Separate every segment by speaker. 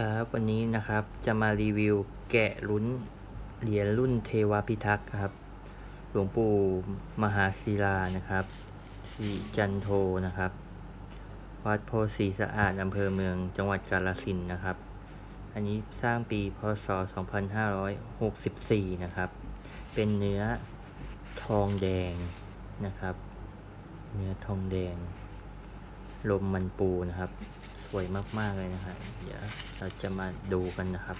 Speaker 1: ครับ วันนี้นะครับจะมารีวิวแกะลุ้นเหรียญรุ่นเทวพิทักษ์ครับ หลวงปู่มหาศิลานะครับสีจันโทนะครับ วัดโพธิ์ศรีสะอาดอำเภอเมืองจังหวัดกาฬสินนะครับ อันนี้สร้างปีพศ 2564 นะครับ เป็นเนื้อทองแดงนะครับ เนื้อทองแดง ลมมันปูนะครับ วยมากๆเลยนะฮะเดี๋ยวเราจะมาดูกันนะครับ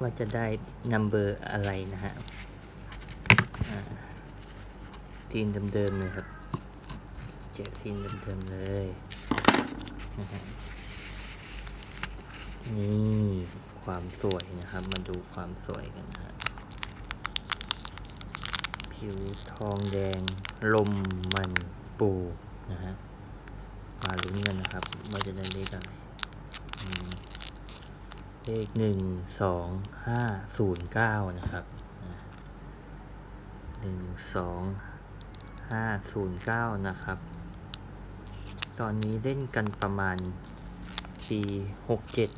Speaker 1: ว่าจะได้นัมเบอร์อะไรนะฮะทีนเดิมๆเลยครับแจกทีนเดิมๆเลยนะฮะนี่ความสวยนะครับ มาดูความสวยกันนะฮะ ผิวทองแดง ลมมันปูนะฮะ มาลุ้นกันนะครับว่าจะได้เลขอะไรเลขหนึ่งสองห้าศูนย์เก้านะครับหนึ่งสองห้าศูนย์เก้านะครับ ตอนนี้เล่นกันประมาณปีหกเจ็ด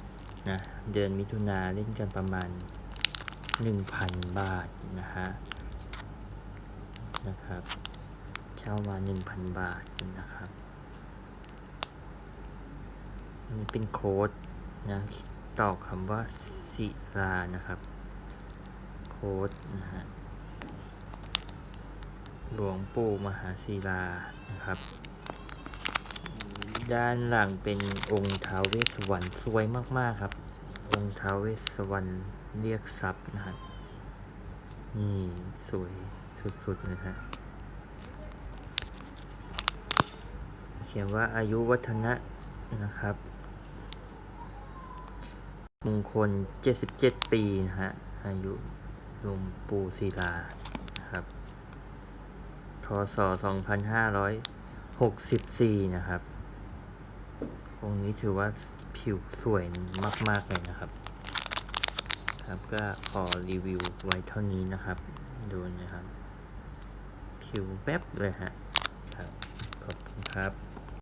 Speaker 1: นะ เดือนมิถุนาเล่นกันประมาณหนึ่งพันบาทนะฮะ นะครับเช่ามาหนึ่งพันบาทนะครับ อันนี้เป็นโค้ดนะต่อคำว่าศิลานะครับ โค้ดนะฮะหลวงปู่มหาศิลานะครับ ด้านหลังเป็นองค์ท้าวเวสสวรรณสวยมากๆครับ องค์ท้าวเวสสวรรณเรียกทรัพย์นะฮะนี่สวย สุดๆนะฮะเขียนว่าอายุวัฒนะนะครับ มงคล 77 ปีนะฮะ อายุหลวงปู่ศิลานะครับพศ 2564 นะครับ องค์นี้ถือว่าผิวสวยมาก ๆ เลยนะครับ ครับก็ขอรีวิวไว้เท่านี้นะครับ ดูนะครับ คิวแป๊บเลยฮะครับขอบคุณครับ